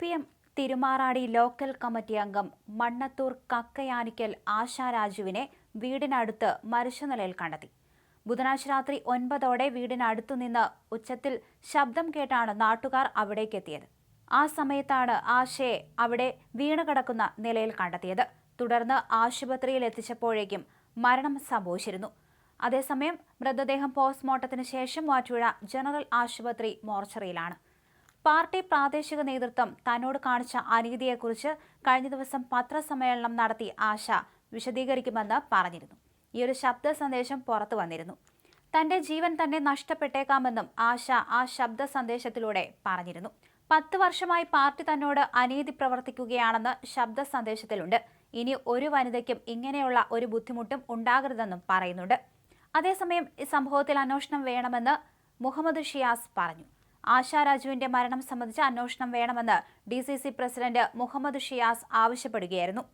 P M Thirumarady local committee അംഗം മണ്ണത്തൂർ കക്കയാനിക്കൽ ആശാ രാജുവിനെ വീടിനടുത്ത് മരിച്ച നിലയിൽ കണ്ടെത്തി. ബുധനാഴ്ച രാത്രി ഒൻപതോടെ വീടിനടുത്തു നിന്ന് ഉച്ചത്തിൽ ശബ്ദം കേട്ടാണ് നാട്ടുകാർ അവിടേക്കെത്തിയത് ആ സമയത്താണ് ആശയെ അവിടെ വീണ് കിടക്കുന്ന നിലയിൽ കണ്ടെത്തിയത്. തുടർന്ന് ആശുപത്രിയിൽ എത്തിച്ചപ്പോഴേക്കും മരണം സംഭവിച്ചിരുന്നു. അതേസമയം മൃതദേഹം പോസ്റ്റ്മോർട്ടത്തിന് ശേഷം മാറ്റുഴ ജനറൽ ആശുപത്രി മോർച്ചറിയിലാണ്. പാർട്ടി പ്രാദേശിക നേതൃത്വം തന്നോട് കാണിച്ച അനീതിയെക്കുറിച്ച് കഴിഞ്ഞ ദിവസം പത്രസമ്മേളനം നടത്തി ആശ വിശദീകരിക്കുമെന്ന് പറഞ്ഞിരുന്നു. ഈ ഒരു ശബ്ദ സന്ദേശം പുറത്തു വന്നിരുന്നു. തന്റെ ജീവൻ തന്നെ നഷ്ടപ്പെട്ടേക്കാമെന്നും ആശ ആ ശബ്ദ സന്ദേശത്തിലൂടെ പറഞ്ഞിരുന്നു. പത്ത് വർഷമായി പാർട്ടി തന്നോട് അനീതി പ്രവർത്തിക്കുകയാണെന്ന് ശബ്ദ സന്ദേശത്തിലുണ്ട്. ഇനി ഒരു വനിതയ്ക്കും ഇങ്ങനെയുള്ള ഒരു ബുദ്ധിമുട്ടും ഉണ്ടാകരുതെന്നും പറയുന്നുണ്ട്. അതേസമയം ഈ സംഭവത്തിൽ അന്വേഷണം വേണമെന്ന് മുഹമ്മദ് ഷിയാസ് പറഞ്ഞു. ആശാ രാജുവിന്റെ മരണം സംബന്ധിച്ച് അന്വേഷണം വേണമെന്ന് ഡി പ്രസിഡന്റ് മുഹമ്മദ് ഷിയാസ് ആവശ്യപ്പെടുകയായിരുന്നു